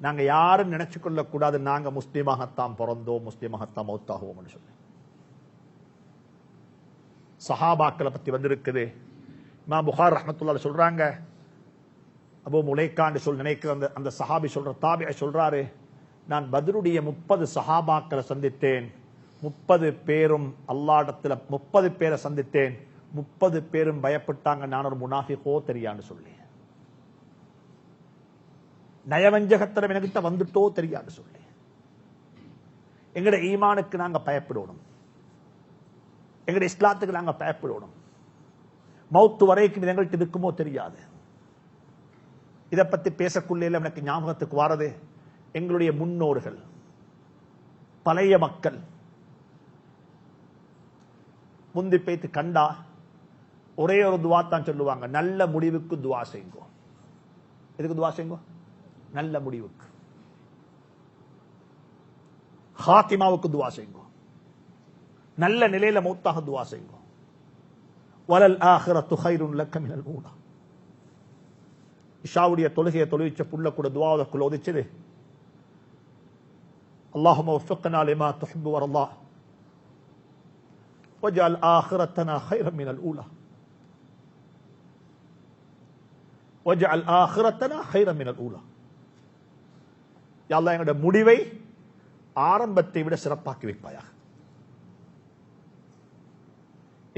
நாங்க யாரும் நினைச்சு கொள்ளக்கூடாது நாங்க முஸ்லீமாகத்தான் பிறந்தோம். முஸ்லீமாகத்தான் மௌத்தாகுவோம் சொல்லி. சஹாபாக்களை பத்தி வந்திருக்குது. மா புகார் ரஹமத்துல்லா சொல்றாங்க. அபு முலைக்காண்டு சொல் நினைக்கிற அந்த அந்த சஹாபி சொல்ற தாபிய சொல்றாரு நான் பதிலுடைய முப்பது சஹாபாக்களை சந்தித்தேன். முப்பது பேரும் அல்லாடத்தில் முப்பது பேரை சந்தித்தேன். முப்பது பேரும் பயப்பட்டாங்க. நான் ஒரு முனாஃபிகோ தெரியான்னு சொல்லி. நயவஞ்சகத்தனம் எனக்கிட்ட வந்துட்டோ தெரியாது சொல்லி. எங்கட ஈமானுக்கு நாங்க பயப்படணும். எங்கட இஸ்லாத்துக்கு நாங்க பயப்படணும். மௌத்து வரைக்கும் எங்கள்கிட்ட இருக்குமோ தெரியாது. இதை பத்தி பேசக்குள்ளே எனக்கு ஞாபகத்துக்கு வாரது. எங்களுடைய முன்னோர்கள் பழைய மக்கள். முந்தி பேத்து கண்டா ஒரே ஒரு துவா தான் சொல்லுவாங்க. நல்ல முடிவுக்கு துவா செய்யுங்க எதுக்கு துவா செய்யுங்க நல்ல முடிவுக்கு ஹாத்திமாவுக்கு துவா செய்யுங்க நல்ல நிலையில மௌத்தாக துவா செய்யுங்க வலல் ஆஹிரத்து ஹைருன் லக்க மினல் ஊலா இஷாவுடைய தொழுகையை தொழுவிச்ச புள்ள கூட துவாவதற்குள்ள ஒதிச்சது اللهم وفقنا لما تحب وارضاه واجعل آخرتنا خيرا من الأولى واجعل آخرتنا خيرا من الأولى யா எங்களுடைய முடிவை ஆரம்பத்தை விட சிறப்பாக்கி வைப்பாயாக.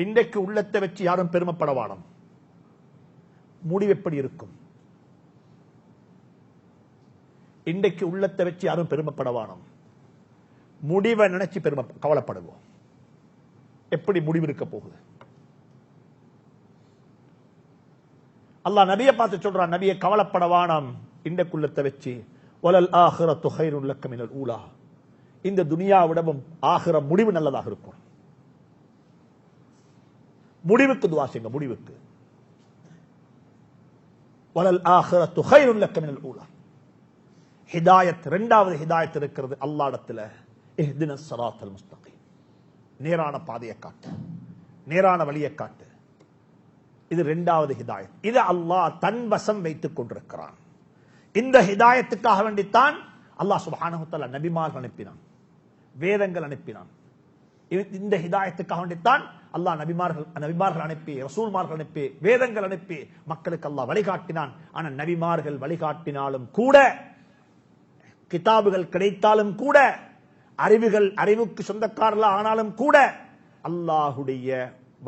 இன்றைக்கு உள்ளத்தை வச்சு யாரும் பெருமைப்படவானம் முடிவு எப்படி இருக்கும்? இன்றைக்கு உள்ளத்தை வச்சு யாரும் பெருமைப்படவானம் முடிவை நினைச்சு பெருமை கவலைப்படுவோம். எப்படி முடிவு இருக்க போகுது? அல்லாஹ் நபியை பார்த்து சொல்றான் நபியை கவலைப்படவானாம் இன்றைக்குள்ளத்தை வச்சு வலல் ஆகிற ஹைருன் லக்க ஊலா. இந்த துனியாவிடமும் ஆகிற முடிவு நல்லதாக இருக்கும். முடிவுக்கு துவா செய்யுங்க முடிவுக்கு. வலல் ஆகிற ஹைருன் லக்க ஊலா. ஹிதாயத் இரண்டாவது ஹிதாயத் இருக்கிறது அல்லாடத்துல. இஹ்தின ஸராத்தல் நேரான பாதையை காட்டு. நேரான வழியை காட்டு. இது இரண்டாவது ஹிதாயத். இது அல்லாஹ் தன் வசம் வைத்துக் கொண்டிருக்கிறான். இந்த ஹிதாயத்துக்காக வேண்டித்தான் அல்லாஹ் சுப்ஹானஹு நபிமார்கள் அனுப்பினான் வேதங்கள் அனுப்பினான். இந்த ஹிதாயத்துக்காக வேண்டித்தான் அல்லாஹ் நபிமார்கள் நபிமார்கள் அனுப்பி ரசூல்மார்கள் அனுப்பி வேதங்கள் அனுப்பி மக்களுக்கு அல்லாஹ் வழிகாட்டினான். ஆனால் நபிமார்கள் வழிகாட்டினாலும் கூட கிதாபுகள் கிடைத்தாலும் கூட அறிவுகள் அறிவுக்கு சொந்தக்காரர்கள் ஆனாலும் கூட அல்லாஹுடைய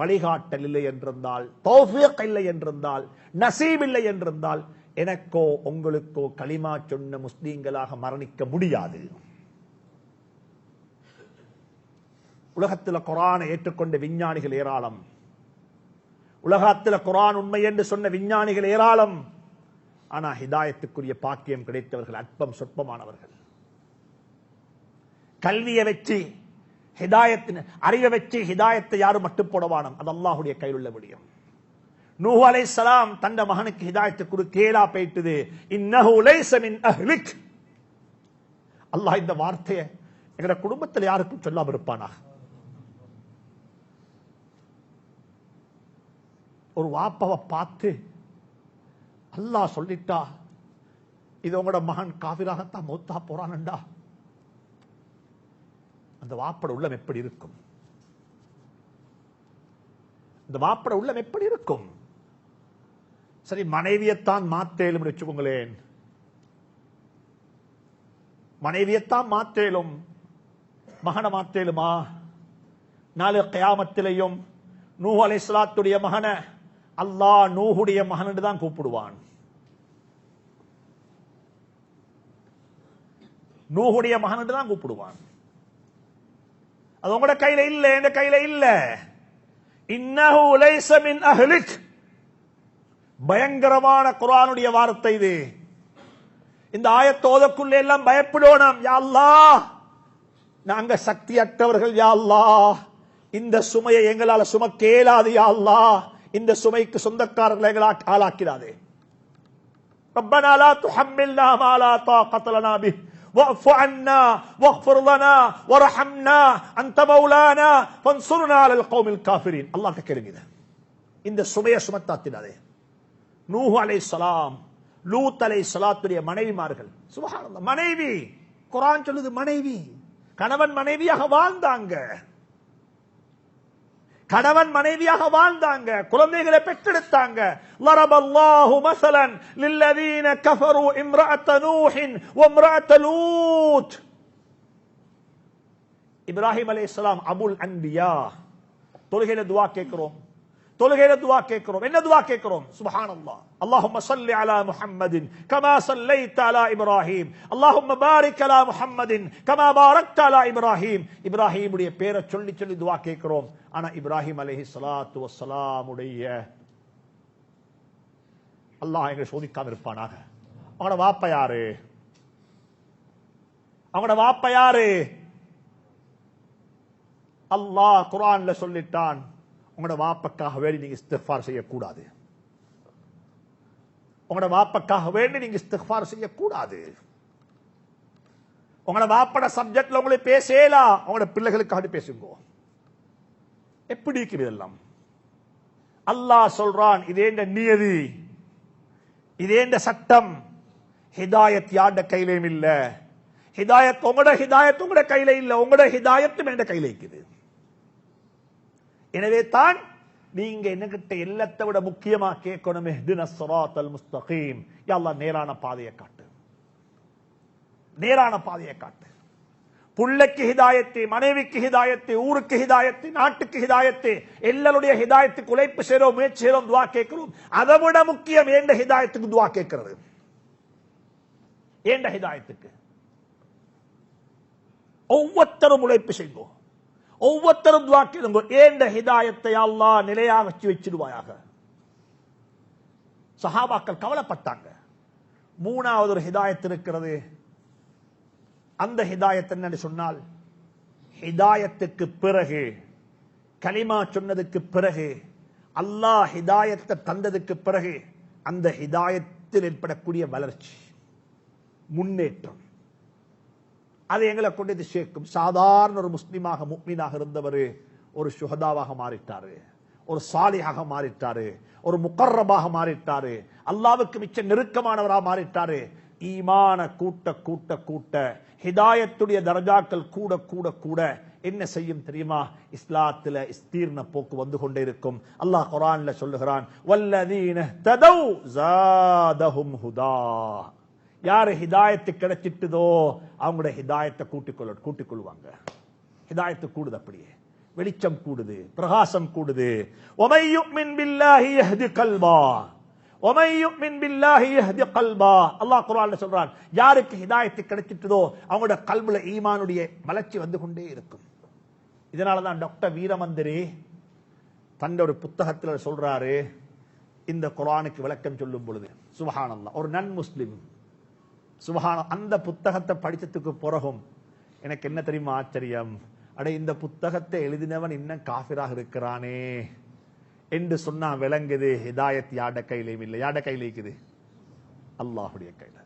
வழிகாட்டல் இல்லை என்றிருந்தால் தௌஃபியக் இல்லை என்றிருந்தால் நசீப் இல்லை என்றிருந்தால் எனக்கோ உங்களுக்கோ களிமா சொன்ன முஸ்லீம்களாக மரணிக்க முடியாது. உலகத்தில் குரானை ஏற்றுக்கொண்ட விஞ்ஞானிகள் ஏராளம். உலகத்தில் குரான் உண்மை என்று சொன்ன விஞ்ஞானிகள் ஏராளம். ஆனா ஹிதாயத்துக்குரிய பாக்கியம் கிடைத்தவர்கள் அற்பம் சொற்பமானவர்கள். கல்வியை வச்சு ஹிதாயத்தின் அறிவை வச்சு ஹிதாயத்தை யாரும் மட்டும் போடவானம் அது அல்லாஹுடைய கையில் உள்ள விடியும். நூஹ் அலைஹிஸ்ஸலாம் தந்த மகனுக்கு ஹிதாயத்து குரு கேலா போயிட்டது இன்னஹு லைஸ அஹ்லிக். அல்லாஹ் இந்த வார்த்தையை எங்கட குடும்பத்தில் யாருக்கும் சொல்லாம இருப்பானா ஒரு வாப்பாவை பார்த்து அல்லாஹ் சொல்லிட்டா இது உங்களோட மகன் காவிராகத்தான் மௌத்தா போறான்டா அந்த வாப்பட உள்ளம் எப்படி இருக்கும்? இந்த வாப்பட உள்ளம் எப்படி இருக்கும்? சரி மனைவியத்தான் மாத்தேலும் வச்சுக்கோங்களேன். மனைவியத்தான் மாத்தேலும் மகனை மாத்தேலுமா? நாலு கயாமத்திலையும் நூ அலைஹிஸ்ஸலாத்துடைய மகனை அல்லாஹ் நூஹுடைய மகன் தான் கூப்பிடுவான். நூஹுடைய மகன் தான் கூப்பிடுவான். அது உங்களோட கையில இல்ல என் கையில இல்ல. இன்னஹு லைஸ மின் அஹ்லிக். பயங்கரமான குர்ஆனுடைய வார்த்தை இது இந்த ஆயத்தோதக்குள்ள எல்லாம் பயப்படணும் யா அல்லாஹ் நாங்க சக்தியற்றவர்கள் யா அல்லாஹ் இந்த சுமையை எங்களால சுமக்க இயலாது யா அல்லாஹ் இந்த சுமைக்கு சொந்தக்காரர்களை எங்களை ஆளாக்கிறாதே ربنا لا تحملنا ما لا طاقة لنا به واعف عنا واغفر لنا وارحمنا أنت مولانا فانصرنا على القوم الكافرين الله கேளுங்க இத இந்த சுமையை சுமத்தாத்தினாதே நூஹு அலைஹிஸ்ஸலாம் லூத் அலை சலாத்துடைய மனைவிமார்கள் சுபஹானல்லாஹ் மனைவி குர்ஆன் சொல்லுது மனைவி கணவன் மனைவியாக வாழ்ந்தாங்க கணவன் மனைவியாக வாழ்ந்தாங்க குழந்தைகளை பெற்றெடுத்தாங்க ضرب الله مثلا للذين كفروا امرأة نوح وامرأة لوط இப்ராஹிம் அலைஹிஸ்ஸலாம் அபுல் அன்பியா தொழுகையில துவா கேட்கிறோம் தொழுகையில துவா கேட்கிறோம். என்ன துவா கேட்கிறோம்? சுபஹானல்லா. அல்லாஹும்ம ஸல்லி அலா முஹம்மதின் கமா ஸல்லைத அலா இப்ராஹீம். அல்லாஹும்ம பாரிக் அலா முஹம்மதின் கமா பாரக்த அலா இப்ராஹீம். இப்ராஹிமுடைய பேரை சொல்லி சொல்லி துவா கேட்கிறோம். ஆனா இப்ராஹிம் அலைஹிஸ்ஸலாத்து வஸ்ஸலாமுடைய அல்லாஹ் எங்களை சோதிக்காம இருப்பானாக? அவனோட வாப்ப யாரு? அவனோட வாப்ப யாரு? அல்லாஹ் குரான்ல சொல்லிட்டான். உங்களோட வாப்பக்காக வேண்டி நீங்க இஸ்திஃபார் செய்யக்கூடாது. உங்களோட வாப்பக்காக வேண்டி நீங்க இஸ்திஃபார் செய்யக்கூடாது. உங்களோட வாப்பட சப்ஜெக்ட்ல உங்களை பேசலாம் உங்களோட பிள்ளைகளுக்காக பேசுங்க. எப்படி இருக்குது இதெல்லாம்? அல்லாஹ் சொல்றான் இதேண்ட நியதி இதேண்ட சட்டம் ஹிதாயத் யாண்ட கையிலையும் இல்ல. ஹிதாயத் உங்களோட ஹிதாயத் உங்களோட கையில இல்ல உங்களோட ஹிதாயத்தும் என்ற கையில இருக்குது. எனவே தான் நீங்க என்னகிட்ட எல்லாத்தை விட முக்கியமா கேட்கணும். முஸ்தகீம். எல்லாம் நேரான பாதையை காட்டு. நேரான பாதையை காட்டு. புள்ளைக்கு ஹிதாயத்தை மனைவிக்கு ஹிதாயத்தை ஊருக்கு ஹிதாயத்தை நாட்டுக்கு ஹிதாயத்தை எல்லாருடைய ஹிதாயத்துக்கு உழைப்பு செய்றோம் முயற்சி செய்றோம் துவா கேட்கிறோம். அதை விட முக்கியம் ஏண்ட ஹிதாயத்துக்கு துவா கேட்கிறது? ஏண்ட ஹிதாயத்துக்கு? ஒவ்வொருத்தரும் உழைப்பு செய்வோம். ஒவ்வொருத்தரும் துவா கேளுங்க. ஏந்த ஹிதாயத்தை அல்லாஹ் நிலையாக வச்சு வச்சிடுவாயாக? சஹாபாக்கள் கவலைப்பட்டாங்க. மூணாவது ஒரு ஹிதாயத் இருக்கிறது. அந்த ஹிதாயத் என்னன்னு சொன்னால் ஹிதாயத்துக்கு பிறகு கலிமா சொன்னதுக்கு பிறகு அல்லாஹ் ஹிதாயத்தை தந்ததுக்கு பிறகு அந்த ஹிதாயத்தில் ஏற்படக்கூடிய வளர்ச்சி முன்னேற்றம். அது எங்களை கொண்டு சேர்க்கும். சாதாரண ஒரு முஸ்லீமாக முக்மீனாக இருந்தவர் ஒரு சுகதாவாக மாறிட்டாரு. ஒரு சாலியாக மாறிட்டாரு. ஒரு முக்கர்ரபாக மாறிட்டாரு. அல்லாவுக்கு மிச்ச நெருக்கமானவராக மாறிட்டாரு. ஈமான கூட்ட கூட்ட கூட்ட ஹிதாயத்துடைய தரஜாக்கள் கூட கூட கூட என்ன செய்யும் தெரியுமா? இஸ்லாத்துல இஸ்தீர்ண போக்கு வந்து கொண்டே இருக்கும். அல்லாஹ் குரான்ல சொல்லுகிறான் வல்லதீன ததௌ ஜாதஹும் ஹுதா. யாரு ஹிதாயத்து கிடைச்சிட்டுதோ அவங்களோட ஹிதாயத்தை கூட்டிக்கொள்ள கொள்ள கூட்டிக் ஹிதாயத்து கூடுது அப்படியே. வெளிச்சம் கூடுது பிரகாசம் கூடுது. ஒமை யுக்மின் பில்லாஹி யஹ்தி கல்வா ஒமை யுக்மின் பில்லாஹி யஹ்தி கல்வா அல்லாஹ் குர்ஆன்ல சொல்றான் யாருக்கு ஹிதாயத்து கிடைச்சிட்டுதோ அவங்களோட கல்புல ஈமானுடைய வளர்ச்சி வந்து கொண்டே இருக்கும். இதனால தான் டாக்டர் வீரமந்திரி தந்த ஒரு புத்தகத்தில் சொல்றாரு இந்த குரானுக்கு விளக்கம் சொல்லும் பொழுது. சுபஹானல்லாஹ். ஒரு நன் முஸ்லிம் சுபஹான அந்த புத்தகத்தை படித்ததுக்கு பிறகும் எனக்கு என்ன தெரியுமா ஆச்சரியம்? அட இந்த புத்தகத்தை எழுதினவன் இன்னும் காஃபிராக இருக்கிறானே என்று சொன்னா விளங்குது ஹிதாயத் யாட கையிலையும் இல்லை. யாட கையில இருக்குது அல்லாஹுடைய கையில.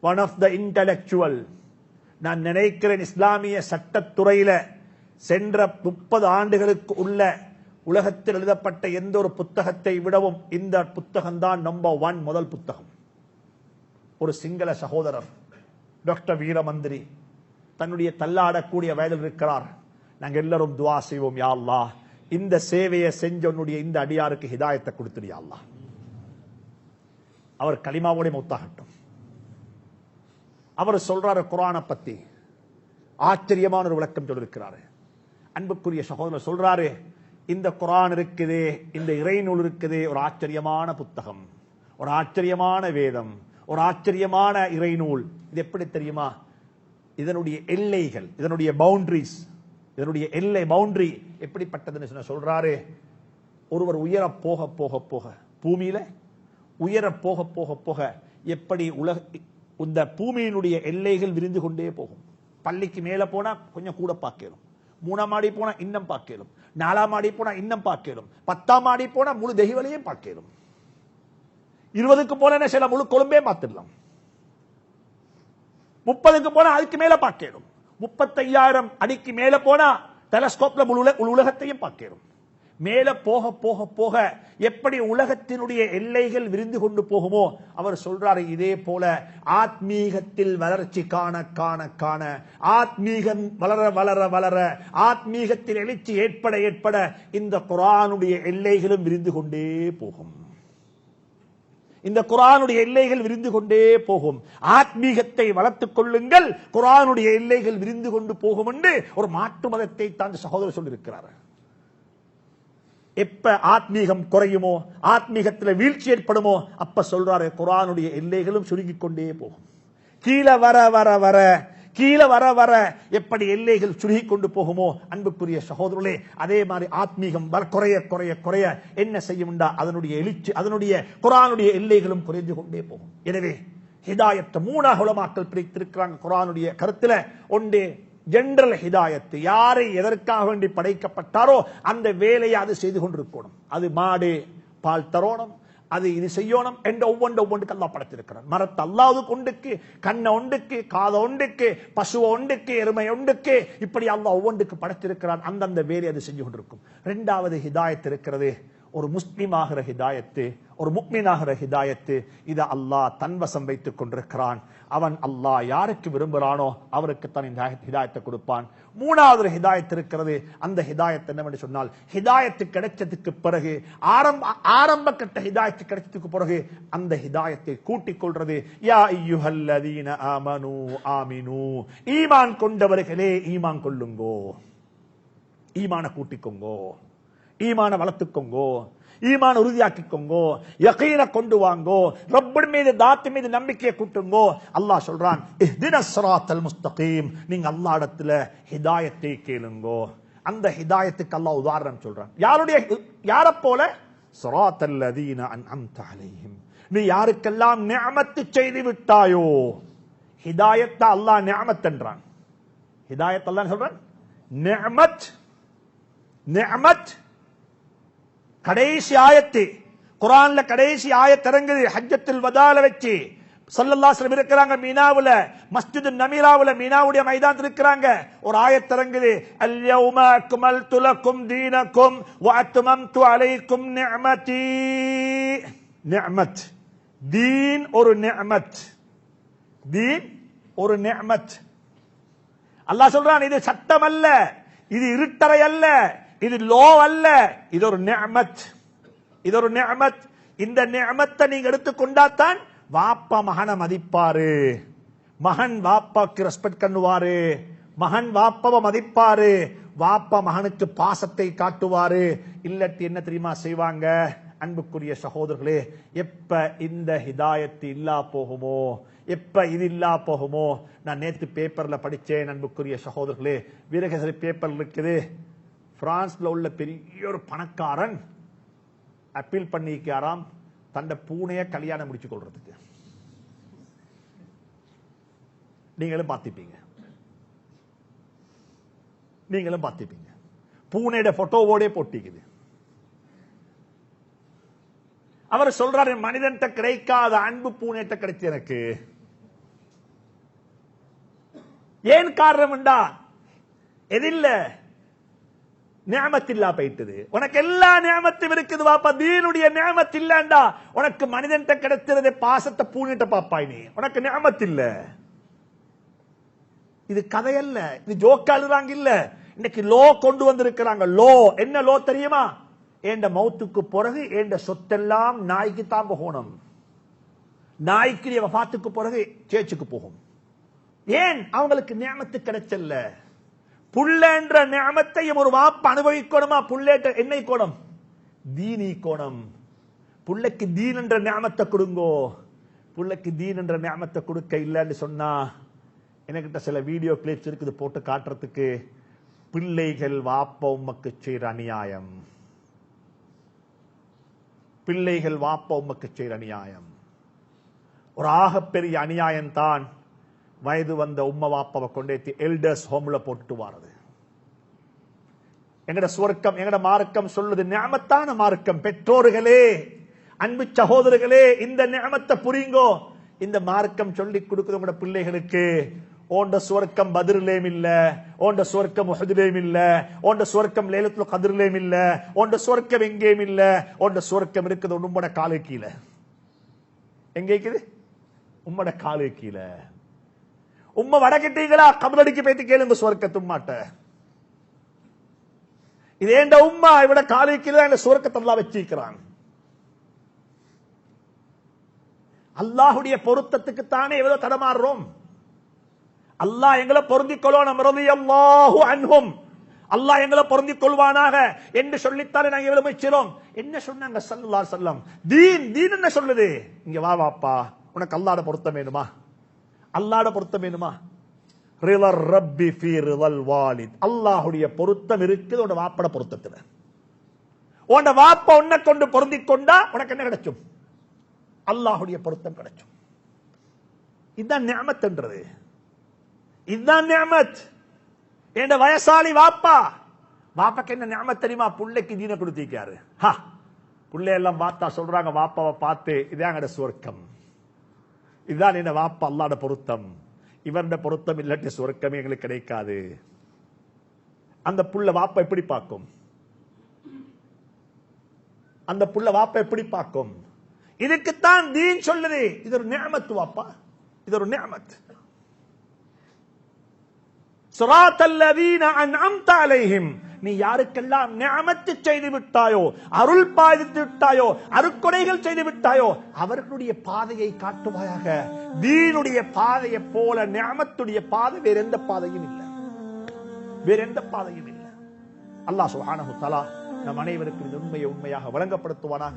ஒன் ஆஃப் த இன்டலெக்சுவல் நான் நினைக்கிறேன் இஸ்லாமிய சட்டத்துறையில சென்ற முப்பது ஆண்டுகளுக்கு உள்ள உலகத்தில் எழுதப்பட்ட எந்த ஒரு புத்தகத்தை விடவும் இந்த புத்தகம் தான் நம்பர் ஒன் முதல் புத்தகம். ஒரு சிங்கள சகோதரர் டாக்டர் வீரமந்திரி தன்னுடைய தள்ளாடக்கூடிய வயதில் இருக்கிறார். நாங்க எல்லாரும் துவா செய்வோம் யாழ்லா இந்த சேவையை செஞ்ச உன்னுடைய இந்த அடியாருக்கு ஹிதாயத்தை கொடுத்துடு அவர் களிமாவோட மௌத்தாகட்டும். அவர் சொல்றாரு குரானை பத்தி. ஆச்சரியமான ஒரு விளக்கம் சொல்லிருக்கிறாரு அன்புக்குரிய சகோதரர் சொல்றாரு இந்த குரான் இருக்குது இந்த இறைநூல் இருக்குது ஒரு ஆச்சரியமான புத்தகம் ஒரு ஆச்சரியமான வேதம் ஒரு ஆச்சரியமான இறைநூல். இது எப்படி தெரியுமா? இதனுடைய எல்லைகள் இதனுடைய பவுண்டரிஸ் இதனுடைய எல்லை பவுண்டரி எப்படிப்பட்டதுன்னு சொன்ன சொல்றாரு? ஒருவர் உயர போக போக போக. பூமியில உயர போக போக போக எப்படி உலக இந்த பூமியினுடைய எல்லைகள் விரிந்து கொண்டே போகும். பள்ளிக்கு மேல போனா கொஞ்சம் கூட பார்க்கணும் மூணாம் மாடி போனா இன்னும் பார்க்கலும். நாலாம் மாடி போனா இன்னும் பார்க்கலும். பத்தாம் மாடி போனா முழு தெய்வலையும் பார்க்கலும். இருபதுக்கு போனா சில முழு கொழும்பே பார்த்துடலாம் முப்பதுக்கு போனா அதுக்கு மேல பார்க்கணும் முப்பத்தையாயிரம் அடிக்கு மேல போனா டெலஸ்கோப்ல முழு உலகத்தையும் பார்க்கணும் மேல போக போக போக எப்படி உலகத்தினுடைய எல்லைகள் விரிந்து கொண்டு போகுமோ அவர் சொல்றாரு இதே போல ஆத்மீகத்தில் வளர்ச்சி காண காண காண. ஆத்மீகம் வளர வளர வளர ஆத்மீகத்தில் எழுச்சி ஏற்பட ஏற்பட இந்த குரானுடைய எல்லைகளும் விரிந்து கொண்டே போகும். இந்த குரானுடைய எல்லைகள் விரிந்து கொண்டே போகும். ஆத்மீகத்தை வளர்த்துக் கொள்ளுங்கள் குரானுடைய எல்லைகள் விரிந்து கொண்டு போகும் என்று ஒரு மாற்று மதத்தை தான் சகோதரர் சொல்லியிருக்கிறார். எப்ப ஆத்மீகம் குறையுமோ ஆத்மீகத்தில் வீழ்ச்சி ஏற்படுமோ அப்ப சொல்றாரு குரானுடைய எல்லைகளும் சுருங்கிக் கொண்டே போகும். கீழே வர வர வர கீழே வர வர எப்படி எல்லைகள் சுருகி கொண்டு போகுமோ அன்புக்குரிய சகோதரர்களே அதே மாதிரி ஆத்மீகம் குறைய குறைய குறைய என்ன செய்யும்டா அதனுடைய எழுச்சி அதனுடைய குரானுடைய எல்லைகளும் குறைந்து கொண்டே போகும். எனவே ஹிதாயத்தை மூணாக உலமாக்கல் பிரித்திருக்கிறாங்க குரானுடைய கருத்துல. ஒன்றே ஜென்ரல் ஹிதாயத்து யாரை எதற்காக வேண்டி படைக்கப்பட்டாரோ அந்த வேலையை அது செய்து கொண்டிருக்கணும். அது மாடு பால் தரோணம் அது இது செய்யணும் என்ற ஒவ்வொன்று ஒவ்வொன்றுக்கு அல்லா படைத்திருக்கிறான். மரத்தை அல்லாவது கொண்டுக்கு கண்ணை உண்டுக்கு காதை ஒண்டுக்கு பசுவை உண்டுக்கு எருமை ஒண்டுக்கு இப்படி அல்லாஹ் ஒவ்வொன்றுக்கு படைத்திருக்கிறான். அந்தந்த வேலை அது செஞ்சு கொண்டிருக்கும். ரெண்டாவது ஹிதாயத் இருக்கிறது. ஒரு முஸ்லீம் ஆகிற ஹிதாயத்து ஒரு முக்மீனாகிற ஹிதாயத்து இதை அல்லாஹ் தன்வசம் வைத்துக் கொண்டிருக்கிறான். அவன் அல்லாஹ் யாருக்கு விரும்புகிறானோ அவருக்கு தான் இந்த ஹிதாயத்தை கொடுப்பான். மூணாவது ஹிதாயத் இருக்கிறது அந்த ஹிதாயத் என்னவென்று சொன்னால் ஹிதாயத்து கிடைச்சதுக்கு பிறகு ஆரம்ப ஆரம்ப கட்ட ஹிதாயத்து கிடைச்சதுக்கு பிறகு அந்த ஹிதாயத்தை கூட்டிக் கொள்றது யா ஐயுஹல்லதீன ஆமனு ஆமினு. ஈமான் கொண்டவர்களே ஈமான் கொள்ளுங்கோ. ஈமான கூட்டிக்கோங்கோ. ஈமான வளர்த்துக்கோங்கோ. ஈமான் உறுதியாக்கிக்கோங்கோ யகீன கொண்டு வாங்கோ ரப்பர் மீது தாத்து மீது நம்பிக்கையை கூட்டுங்கோ. அல்லாஹ் சொல்றான் இஹ்தின ஸிராத்தல் முஸ்தகீம். நீங்க அல்லாஹ் இடத்துல ஹிதாயத்தை கேளுங்கோ. அந்த ஹிதாயத்துக்கு அல்லாஹ் உதாரணம் சொல்றான். யாருடைய யார போல? ஸிராத்தல் லதீன அன்அம்த அலைஹிம். நீ யாருக்கெல்லாம் நிஅமத்து செய்து விட்டாயோ ஹிதாயத்தை அல்லாஹ் நிஅமத் என்றான். ஹிதாயத் அல்லாஹ் சொல்றான் நிஅமத் நிஅமத் கடைசி ஆயத்து குரான்ல கடைசி ஆயத்திறங்குது இறங்குது வதால வச்சு. சல்லல்லாஸ்லம் இருக்கிறாங்க மீனாவுல மஸ்ஜிது நமீராவுல மீனாவுடைய மைதானத்தில் இருக்கிறாங்க. ஒரு ஆயத்திறங்குது அல்யௌம அக்மல்து துலக்கும் தீனக்கும் வாத்துமம் து அலைக்கும் நிஅமதி. நிஅமத். தீன் ஒரு நிஅமத். தீன் ஒரு நிஅமத். அல்லாஹ் சொல்றான் இது சட்டம் அல்ல இது இருட்டறை அல்ல. இது லோ அல்ல. இது ஒரு நியமத் இது ஒரு நியமத் இந்த நியமத்தை நீங்க எடுத்துக்கொண்டாத்தான் வாப்பா மகனை மதிப்பாரு. மகன் வாப்பாக்கு ரெஸ்பெக்ட் பண்ணுவாரு. மகன் வாப்பாவை மதிப்பாரு. வாப்பா மகனுக்கு பாசத்தை காட்டுவாரு. இல்லட்டி என்ன தெரியுமா செய்வாங்க? அன்புக்குரிய சகோதரர்களே எப்ப இந்த ஹிதாயத்து இல்லா போகுமோ? எப்ப இது இல்லா போகுமோ? நான் நேத்து பேப்பர்ல படிச்சேன் அன்புக்குரிய சகோதரர்களே. வீரகேசரி பேப்பர் இருக்குது. பிரான்ஸ்ல உள்ள பெரிய ஒரு பணக்காரன் அப்பீல் பண்ணிக்காராம் தண்ட பூனைய கல்யாணம் முடிச்சு கொள்றதுக்கு. நீங்களும் பார்த்திப்பீங்க. நீங்களும் பார்த்திப்பீங்க. பூனையோட போட்டோவோட போட்டிக்குது. அவர் சொல்றாரு மனிதன் கிடைக்காத அன்பு பூனைட்ட கிடைச்சு எனக்கு. ஏன் காரணம்டா எதில்ல. நியமத்தில்லா போயிட்டது. உனக்கு எல்லா நியமத்தும் இருக்குது வாப்பா. தீனுடைய நியமத்து இல்லண்டா உனக்கு மனிதன்ட்ட கிடைச்சிருந்த பாசத்தை பூனிட்ட பாப்பாய் நீ உனக்கு நியமத்து இல்ல. இது கதையல்ல. இது ஜோக்கா எழுதுறாங்க இல்ல. இன்னைக்கு லோ கொண்டு வந்திருக்கிறாங்க. லோ என்ன லோ தெரியுமா? ஏண்ட மௌத்துக்கு பிறகு ஏண்ட சொத்தெல்லாம் நாய்க்கு தான் போகணும். நாய்க்கு வஃபாத்துக்கு பிறகு சேச்சுக்கு போகும். ஏன்? அவங்களுக்கு நியமத்து கிடைச்சல்ல. புள்ளன்ற நியமத்தையும் ஒரு வாப்ப அனுபவிக்கணுமா? புள்ளேட்ட என்னை கோணம்? தீனி கோணம். புள்ளைக்கு தீன் என்ற நியமத்தை கொடுங்கோ. புள்ளைக்கு தீன் என்ற நியமத்தை கொடுக்க இல்லைன்னு சொன்னா என்கிட்ட சில வீடியோ கிளிப்ஸ் இருக்குது போட்டு காட்டுறதுக்கு. பிள்ளைகள் வாப்ப உமக்கு செய்கிற அநியாயம். பிள்ளைகள் வாப்ப உமக்கு செய்கிற அநியாயம். ஒரு ஆகப்பெரிய அநியாயம் தான் வயது வந்த உம்ம வாப்பாவை கொண்டேத்தி எல்டர்ஸ் ஹோம்ல போட்டுட்டு வாரது. எங்கட சுவர்க்கம் எங்கட மார்க்கம் சொல்லுது நியமத்தான மார்க்கம் பெற்றோர்களே அன்பு சகோதரர்களே இந்த நியமத்தை புரியுங்கோ. இந்த மார்க்கம் சொல்லி கொடுக்குது உங்களோட பிள்ளைகளுக்கு. ஓண்ட சுவர்க்கம் பதிரிலேயும் இல்ல ஓண்ட சுவர்க்கம் உஹதிலேயும் இல்ல ஓண்ட சுவர்க்கம் லேலத்துல கதிரிலேயும் இல்ல ஓண்ட சுவர்க்கம் எங்கேயும் இல்ல ஓண்ட சுவர்க்கம் இருக்குது உண்மட காலு கீழே எங்க இருக்குது? உம்மட காலு கீழே உம்ம வடக்கிட்டீங்களா? கபலடிக்கு பேத்து கேளுங்க சுவர்க்க தும்மாட்ட இது ஏண்ட உம்மா இவட காலு என்ன எங்க சுவர்க்கத்தெல்லாம் வச்சிருக்கிறான். அல்லாஹுடைய பொருத்தத்துக்கு தானே எவ்வளவு தடமாறுறோம். அல்லாஹ் எங்களை பொருந்திக் கொள்ளணும் அல்லாஹு அன்பும் அல்லாஹ் எங்களை பொருந்திக் கொள்வானாக என்று சொல்லித்தானே நாங்க எவ்வளவு முயற்சிறோம் என்ன சொன்னாங்க? சல்லா சொல்லம் தீன் தீன் என்ன சொல்லுது? இங்க வா வாப்பா. உனக்கு அல்லாத பொருத்தம் வேணுமா? அல்லாட பொருத்தம் வேணுமா? ரிலர் ரப்பி ஃபீ ரிதல் வாலித். அல்லாஹுடைய பொருத்தம் இருக்குது உன்னோட வாப்பட பொருத்தத்துல. உன்னோட வாப்ப உன்னை கொண்டு பொருந்தி கொண்டா உனக்கு என்ன கிடைக்கும் அல்லாஹுடைய பொருத்தம் கிடைக்கும் இதுதான் நியமத்ன்றது இதுதான் நியமத். என் வயசாளி வாப்பா வாப்பாக்கு என்ன நியமத் தெரியுமா? புள்ளைக்கு தீன கொடுத்திருக்காரு ஹா பிள்ளையெல்லாம் பார்த்தா சொல்றாங்க வாப்பாவை பார்த்து இதான் சொர்க்கம். சுவர்க்கம் இதுதான் என்ன வாப்பா அல்லாட பொருத்தம். இவருடைய பொருத்தம் இல்லாட்டி சுவர்க்கமே எங்களுக்கு கிடைக்காது. அந்த புள்ள வாப்ப எப்படி பார்க்கும்? அந்த புள்ள வாப்ப எப்படி பார்க்கும்? இதுக்குத்தான் தீன் சொல்லுது. இது ஒரு நியமத்து வாப்பா. இது ஒரு நியமத் சுராத்தல்லதீன அன்அம்த அலைஹிம். நீ யாருக்கெல்லாம் நியமத்து செய்து விட்டாயோ அருள் பாதித்து விட்டாயோ அருக்கொடைகள் செய்து விட்டாயோ அவர்களுடைய பாதையை காட்டுவாயாக. தீனுடைய பாதையை போல நியமத்துடைய பாதை வேற எந்த பாதையும் இல்லை. வேற எந்த பாதையும் இல்லை. அல்லாஹ் சுஹானஹு தலா நம் அனைவருக்கும் இந்த உண்மையை உண்மையாக வழங்கப்படுத்துவானாக.